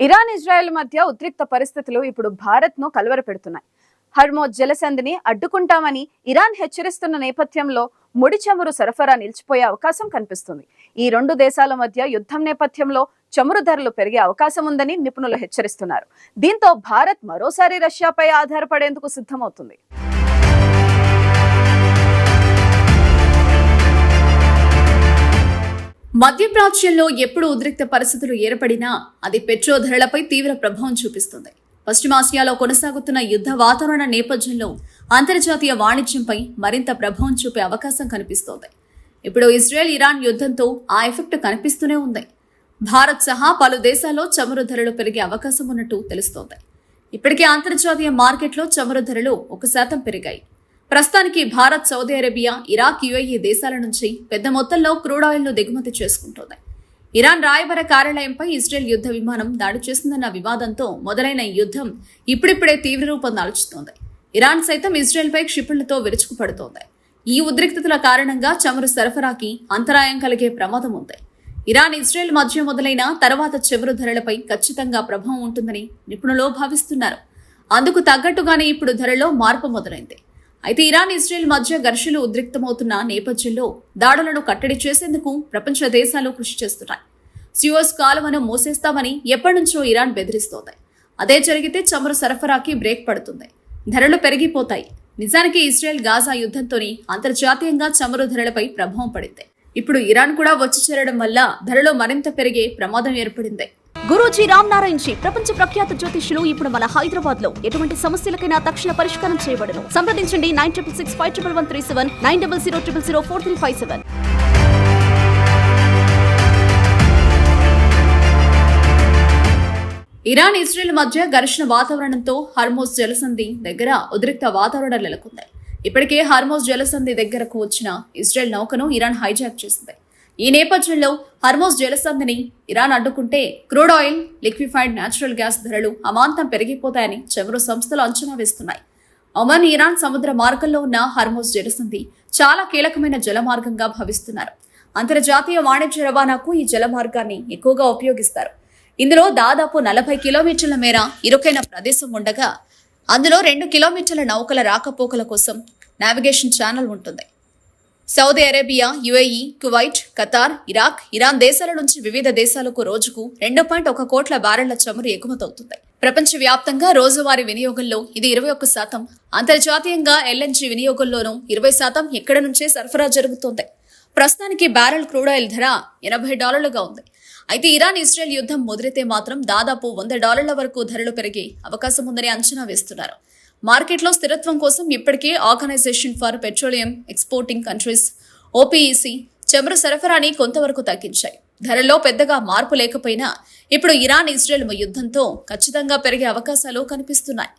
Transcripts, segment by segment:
Iran Israel మధ్య ఉద్రిక్త పరిస్థితులు ఇప్పుడు భారత్ను కలవరపెడుతున్నాయి. హర్మోజ్ జలసంధిని అడ్డుకుంటామని ఇరాన్ హెచ్చరిస్తున్న నేపథ్యంలో ముడి చమురు సరఫరా నిలిచిపోయే అవకాశం కనిపిస్తుంది. ఈ రెండు దేశాల మధ్య యుద్ధం నేపథ్యంలో చమురు ధరలు పెరిగే అవకాశం ఉందని నిపుణులు హెచ్చరిస్తున్నారు. దీంతో భారత్ మరోసారి రష్యాపై ఆధారపడేందుకు సిద్ధమవుతుంది. మధ్యప్రాచ్యంలో ఎప్పుడు ఉద్రిక్త పరిస్థితులు ఏర్పడినా అది పెట్రో ధరలపై తీవ్ర ప్రభావం చూపిస్తుంది. పశ్చిమాసియాలో కొనసాగుతున్న యుద్ధ వాతావరణ నేపథ్యంలో అంతర్జాతీయ వాణిజ్యంపై మరింత ప్రభావం చూపే అవకాశం కనిపిస్తోంది. ఇప్పుడు ఇజ్రాయెల్ ఇరాన్ యుద్ధంతో ఆ ఎఫెక్ట్ కనిపిస్తూనే ఉంది. భారత్ సహా పలు దేశాల్లో చమురు ధరలు పెరిగే అవకాశం ఉన్నట్టు తెలుస్తోంది. ఇప్పటికే అంతర్జాతీయ మార్కెట్లో చమురు ధరలు ఒక శాతం పెరిగాయి. ప్రస్తుతానికి Bharat Saudi Arabia Iraq UAE దేశాల నుంచి పెద్ద మొత్తంలో క్రూడ్ ఆయిల్ను దిగుమతి చేసుకుంటోంది. ఇరాన్ రాయబార కార్యాలయంపై ఇజ్రాయెల్ యుద్ధ విమానం దాడి చేసిందన్న వివాదంతో మొదలైన ఈ యుద్ధం ఇప్పుడిప్పుడే తీవ్ర రూపం దాల్చుతోంది. ఇరాన్ సైతం ఇజ్రాయెల్పై క్షిపణులతో విరుచుకుపడుతోంది ఈ ఉద్రిక్తతల కారణంగా చమురు సరఫరాకి అంతరాయం కలిగే ప్రమాదం ఉంది. ఇరాన్ ఇజ్రాయెల్ మధ్య మొదలైన తర్వాత చమురు ధరలపై ఖచ్చితంగా ప్రభావం ఉంటుందని నిపుణులు భావిస్తున్నారు. అందుకు తగ్గట్టుగానే ఇప్పుడు ధరలో మార్పు మొదలైంది. అయితే ఇరాన్ ఇజ్రాయెల్ మధ్య ఘర్షణలు ఉద్రిక్తమవుతున్న నేపథ్యంలో దాడులను కట్టడి చేసేందుకు ప్రపంచ దేశాలు కృషి చేస్తున్నాయి. సియోస్ కాలువను మూసేస్తామని ఎప్పటి నుంచో ఇరాన్ బెదిరిస్తోంది. అదే జరిగితే చమురు సరఫరాకి బ్రేక్ పడుతుంది. ధరలు పెరిగిపోతాయి. నిజానికి ఇజ్రాయెల్ గాజా యుద్ధంతోనే అంతర్జాతీయంగా చమురు ధరలపై ప్రభావం పడింది. ఇప్పుడు ఇరాన్ కూడా వచ్చి చేరడం వల్ల ధరలు మరింత పెరిగే ప్రమాదం ఏర్పడింది. గురూజీ రామ్ నారాయణ్ జీ ప్రపంచ ప్రఖ్యాత జ్యోతిష్యులు ఇప్పుడు మన హైదరాబాద్లో ఎటువంటి సమస్యలకైనా తక్షణ పరిష్కారం చేయబడను. సంప్రదించండి nine triple six five triple one three seven nine double zero triple zero four three five seven. Iran Israel మధ్య ఘర్షణ వాతావరణంతో హర్మోస్ జలసంధి దగ్గర ఉద్రిక్త వాతావరణం నెలకొంది ఇప్పటికే హర్మోస్ జలసంధి దగ్గరకు వచ్చిన ఇజ్రాయెల్ నౌకను ఇరాన్ హైజాక్ చేసింది. ఈ నేపథ్యంలో హర్మోస్ జలసంధిని ఇరాన్ అడ్డుకుంటే crude oil liquefied natural gas ధరలు అమాంతం పెరిగిపోతాయని చమురు సంస్థలు అంచనా వేస్తున్నాయి. ఒమన్ ఇరాన్ సముద్ర మార్గంలో ఉన్న హర్మోస్ జలసంధి చాలా కీలకమైన జలమార్గంగా భావిస్తున్నారు. అంతర్జాతీయ వాణిజ్య రవాణాకు ఈ జలమార్గాన్ని ఎక్కువగా ఉపయోగిస్తారు. ఇందులో దాదాపు నలభై కిలోమీటర్ల మేర ఇరుకైన ప్రదేశం ఉండగా అందులో రెండు కిలోమీటర్ల నౌకల రాకపోకల కోసం నావిగేషన్ ఛానల్ ఉంటుంది. Saudi Arabia UAE Kuwait Qatar Iraq Iran దేశాల నుంచి వివిధ దేశాలకు రోజుకు రెండు పాయింట్ ఒక కోట్ల బ్యారెళ్ళ చమురు ఎగుమతవుతుంది. ప్రపంచవ్యాప్తంగా రోజువారీ వినియోగంలో ఇది ఇరవై ఒక్క శాతం. అంతర్జాతీయంగా ఎల్ఎన్జీ వినియోగంలోనూ ఇరవై శాతం ఇక్కడ నుంచే సరఫరా జరుగుతోంది. ప్రస్తుతానికి బ్యారెల్ క్రూడ్ ఆయిల్ ధర ఎనభై డాలర్లుగా ఉంది. అయితే ఇరాన్ ఇజ్రాయెల్ యుద్ధం ముదిరితే మాత్రం దాదాపు వంద డాలర్ల వరకు ధరలు పెరిగే అవకాశం ఉందని అంచనా వేస్తున్నారు. మార్కెట్లో స్థిరత్వం కోసం ఇప్పటికే organisation for petroleum exporting countries OPEC చమురు సరఫరాని కొంతవరకు తగ్గించాయి. ధరల్లో పెద్దగా మార్పు లేకపోయినా ఇప్పుడు ఇరాన్ ఇజ్రాయెల్ యుద్ధంతో ఖచ్చితంగా పెరిగే అవకాశాలు కనిపిస్తున్నాయి.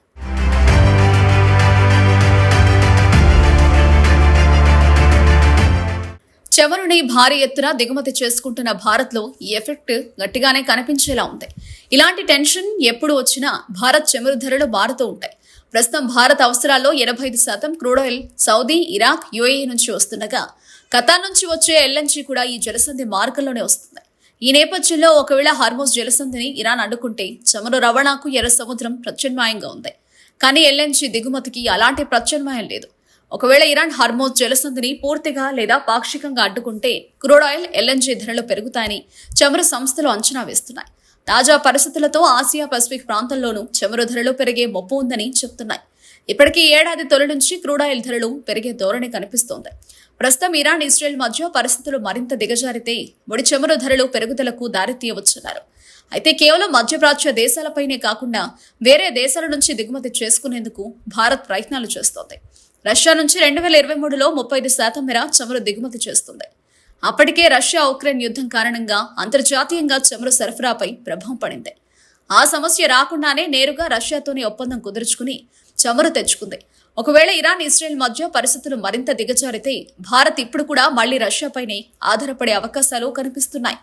చమురుని భారీ ఎత్తున దిగుమతి చేసుకుంటున్న భారత్లో ఈ ఎఫెక్ట్ గట్టిగానే కనిపించేలా ఉంది. ఇలాంటి టెన్షన్ ఎప్పుడు వచ్చినా భారత్ చమురు ధరలు మారుతూ ఉంటాయి. ప్రస్తుతం భారత్ అవసరాల్లో ఎనభై ఐదు శాతం crude oil Saudi Iraq UAE నుంచి వస్తుండగా ఖతార్ నుంచి వచ్చే ఎల్ఎన్జీ కూడా ఈ జలసంధి మార్గంలోనే వస్తుంది. ఈ నేపథ్యంలో ఒకవేళ హార్మోస్ జలసంధిని ఇరాన్ అడ్డుకుంటే చమురు రవాణాకు ఎర్ర సముద్రం ప్రత్యామ్నాయంగా ఉంది. కానీ ఎల్ఎన్జీ దిగుమతికి అలాంటి ప్రత్యామ్నాయం లేదు. ఒకవేళ ఇరాన్ హార్మోస్ జలసంధిని పూర్తిగా లేదా పాక్షికంగా అడ్డుకుంటే క్రూడ్ ఆయిల్ ఎల్ఎన్జీ ధరలు పెరుగుతాయని చమురు సంస్థలు అంచనా వేస్తున్నాయి. తాజా పరిస్థితులతో ఆసియా పసిఫిక్ ప్రాంతంలోనూ చమురు ధరలు పెరిగే మొప్పు ఉందని చెప్తున్నాయి. ఇప్పటికీ ఏడాది తొలి నుంచి క్రూడాయిల్ ధరలు పెరిగే ధోరణి కనిపిస్తోంది. ప్రస్తుతం ఇరాన్ ఇజ్రాయెల్ మధ్య పరిస్థితులు మరింత దిగజారితే ముడి చమురు ధరలు పెరుగుదలకు దారితీయవచ్చున్నారు. అయితే కేవలం మధ్యప్రాచ్య దేశాలపైనే కాకుండా వేరే దేశాల నుంచి దిగుమతి చేసుకునేందుకు భారత్ ప్రయత్నాలు చేస్తోంది. రష్యా నుంచి రెండు వేల ఇరవై మూడులో ముప్పై ఐదు శాతం మేర చమురు దిగుమతి చేస్తుంది. అప్పటికే రష్యా ఉక్రెయిన్ యుద్ధం కారణంగా అంతర్జాతీయంగా చమురు సరఫరాపై ప్రభావం పడింది. ఆ సమస్య రాకుండానే నేరుగా రష్యాతోనే ఒప్పందం కుదుర్చుకుని చమురు తెచ్చుకుంది. ఒకవేళ ఇరాన్ ఇస్రాయెల్ మధ్య పరిస్థితులు మరింత దిగజారితే భారత్ ఇప్పుడు కూడా మళ్ళీ రష్యాపైనే ఆధారపడే అవకాశాలు కనిపిస్తున్నాయి.